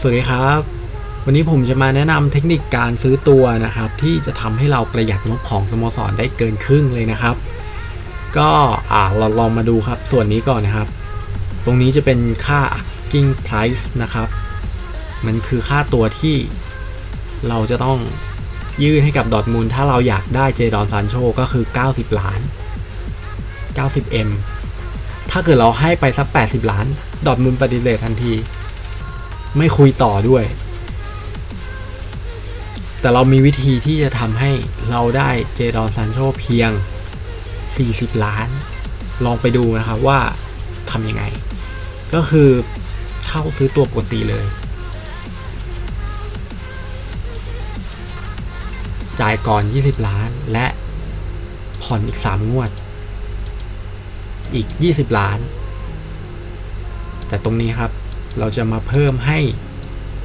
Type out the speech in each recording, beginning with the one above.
สวัสดีครับ วันนี้ผมจะมาแนะนำเทคนิคการซื้อตัวนะครับ ที่จะทำให้เราประหยัดงบของสโมสรได้เกินครึ่งเลยนะครับ ก็อ่าเราลองมาดูครับส่วนนี้ก่อนนะครับ ตรงนี้จะเป็นค่า asking price นะครับ มันคือค่าตัวที่เราจะต้องยื่นให้กับดอทมูลถ้าเราอยากได้เจดอนซานโชก็คือ 90 ล้าน 90M ถ้าเกิดเราให้ไปสัก 80 ล้าน ดอทมูลปฏิเสธทันที ไม่คุยต่อด้วย แต่เรามีวิธีที่จะทำให้เราได้เจดอนซานโชเพียง 40 ล้าน ลองไปดูนะครับว่าทำยังไง ก็คือเข้าซื้อตัวปกติเลย จ่ายก่อน 20 ล้านและผ่อนอีก 3 งวด อีก 20 ล้าน แต่ตรงนี้ครับ เราจะมาเพิ่มให้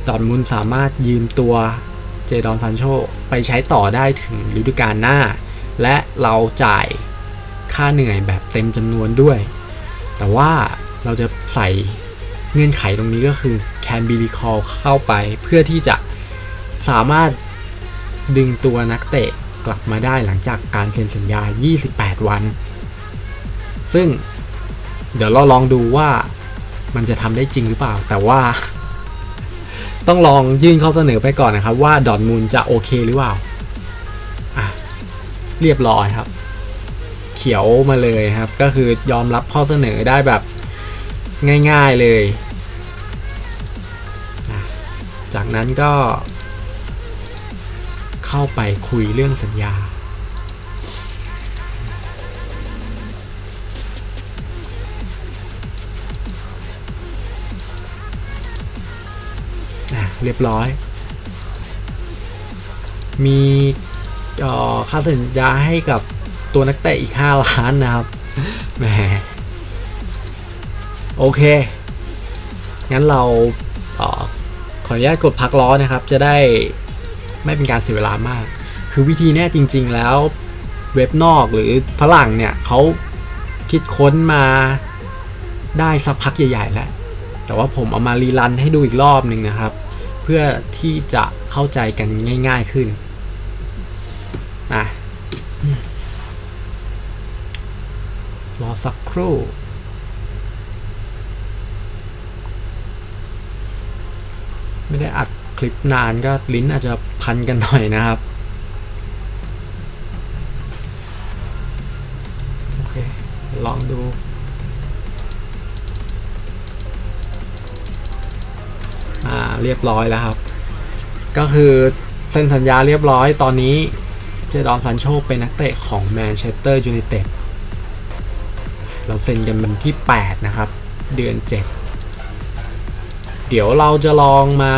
ดอร์ทมุนสามารถยืมตัวเจดอนซานโชไปใช้ต่อได้ถึงฤดูกาลหน้า และเราจ่ายค่าเหนื่อยแบบเต็มจำนวนด้วย แต่ว่าเราจะใส่เงื่อนไขตรงนี้ก็คือ can be recall เข้าไปเพื่อที่จะสามารถดึงตัวนักเตะกลับมาได้หลังจากการเซ็นสัญญา 28 วัน ซึ่งเดี๋ยวเราลองดูว่า มันจะทำได้จริงหรือเปล่า แต่ว่า ต้องลองยื่นข้อเสนอไปก่อนนะครับ ว่าดอทมูลจะโอเคหรือเปล่าอะเรียบร้อยครับ เขียวมาเลยครับ ก็คือยอมรับข้อเสนอได้แบบง่าย ๆเลย จากนั้นก็ เข้าไปคุยเรื่องสัญญา เรียบร้อย มีเอ่อค่าสัญญาให้กับตัวนักเตะอีก 5 ล้านนะครับแหมโอเค งั้นเราเออขออนุญาตกดพักล้อนะครับ จะได้ไม่เป็นการเสียเวลามาก คือวิธีเนี้ยจริง ๆ แล้วเว็บนอกหรือฝรั่งเนี่ยเขาคิดค้นมาได้สักพักใหญ่ ๆ แล้ว แต่ว่าผมเอามารีรันให้ดูอีกรอบหนึ่งนะครับ เพื่อที่จะเข้าใจกันง่ายๆขึ้นนะรอสักครู่ไม่ได้อัดคลิปนานก็ลิ้นอาจจะพันกันหน่อยนะครับ เรียบร้อยแล้วครับ ก็คือเซ็นสัญญาเรียบร้อยตอนนี้เจดอนซันโชเป็นนักเตะของแมนเชสเตอร์ยูไนเต็ดเราเซ็นกันวันที่ 8 นะครับ เดือน 7 เดี๋ยวเราจะลองมา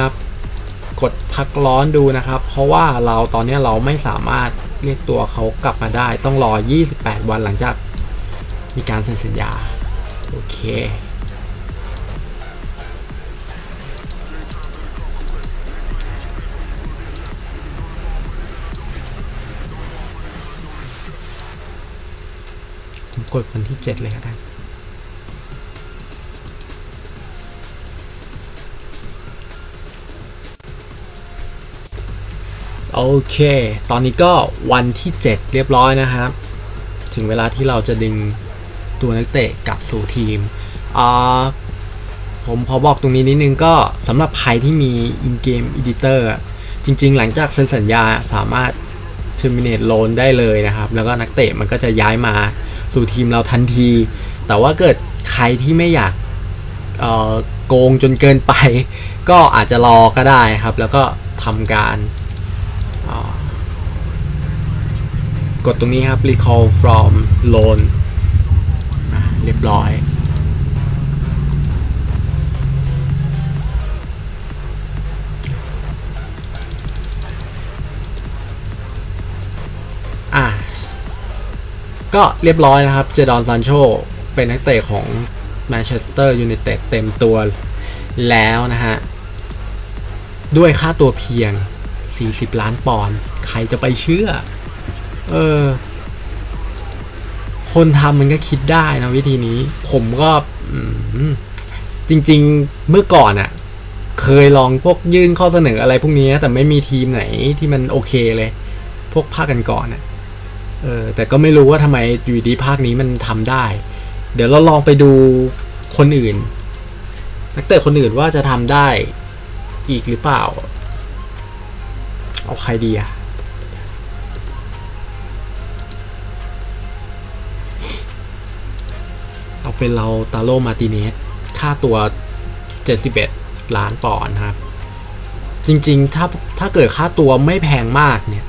กดพักร้อนดูนะครับ เพราะว่าเราตอนนี้เราไม่สามารถเรียกตัวเขากลับมาได้ ต้องรอ 28 วันหลังจากมีการเซ็นสัญญา โอเค ผมกดวันที่ 7 เลยก็ได้โอเค ตอนนี้ก็วันที่ 7 เรียบร้อยนะครับ ถึงเวลาที่เราจะดึงตัวนักเตะกลับสู่ทีม ผมขอบอกตรงนี้นิดนึงก็สำหรับใครที่มี in-game editor อะจริง ๆ หลังจากเซ็นสัญญาสามารถ terminate loan ได้เลยนะครับ แล้วก็นักเตะมันก็จะย้ายมา สู่ทีมเราทันที แต่ว่าเกิดใครที่ไม่อยากโกงจนเกินไป ก็อาจจะรอก็ได้ครับ แล้วก็ทำการกดตรงนี้ครับ recall from loan เรียบร้อย ก็เรียบร้อยนะครับ เจดอนซานโชเป็นนักเตะของแมนเชสเตอร์ยูไนเต็ดเต็มตัวแล้วนะฮะ ด้วยค่าตัวเพียง 40 ล้านปอนด์ใครจะไปเชื่อ เออ คนทำมันก็คิดได้นะวิธีนี้ ผมก็จริง ๆ เมื่อก่อนอะ่ะ เคยลองพวกยื่นข้อเสนออะไรพวกนี้ แต่ไม่มีทีมไหนที่มันโอเคเลย พวกภาคกันก่อนน่ะ เออแต่ก็ไม่รู้ว่าทำไมอยู่ดีภาคนี้มันทำได้ เดี๋ยวเราลองไปดูคนอื่น นักเตะคนอื่นว่าจะทำได้อีกหรือเปล่า เอาใครดีอะเอาเป็นเราตาโลมาติเนสค่าตัว 71 ล้านปอนด์ครับ จริงๆ ถ้าถ้าเกิดค่าตัวไม่แพงมากเนี่ย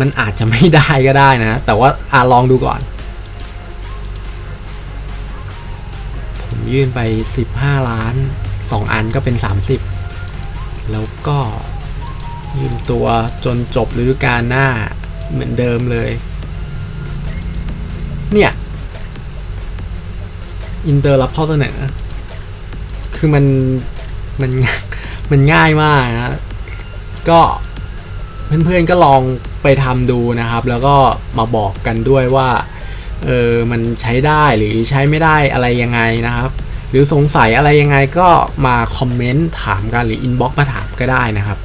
มันอาจจะไม่ได้ก็ได้นะ แต่ว่าอะลองดูก่อน ผมยื่นไป 15 ล้าน 2 อันก็เป็น 30 แล้วก็ยืมตัวจนจบฤดูกาลหน้าเหมือนเดิมเลย เนี่ย อินเตอร์รับข้อเสนอ คือมัน มัน มันง่ายมากนะ ก็ เพื่อนๆก็ลองไปทำดูนะครับ แล้วก็มาบอกกันด้วยว่าเออมันใช้ได้หรือใช้ไม่ได้อะไรยังไงนะครับ หรือสงสัยอะไรยังไงก็มาคอมเมนต์ถามกันหรืออินบ็อกซ์มาถามก็ได้นะครับ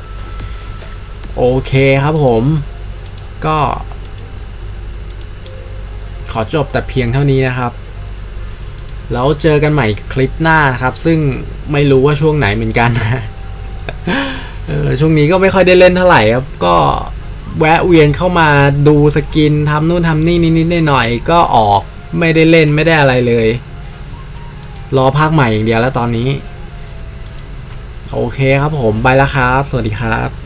โอเคครับผมก็ ขอจบแต่เพียงเท่านี้นะครับ แล้วเจอกันใหม่คลิปหน้านะครับ ซึ่งไม่รู้ว่าช่วงไหนเหมือนกันนะ เออช่วงนี้ก็ไม่ค่อยได้เล่นเท่าไหร่ครับ ก็แวะเวียนเข้ามาดูสกินทำนู่นทำนี่นิดๆหน่อยๆก็ออกไม่ได้เล่นไม่ได้อะไรเลย รอภาคใหม่อย่างเดียวแล้วตอนนี้ โอเคครับผมไปแล้วครับ สวัสดีครับ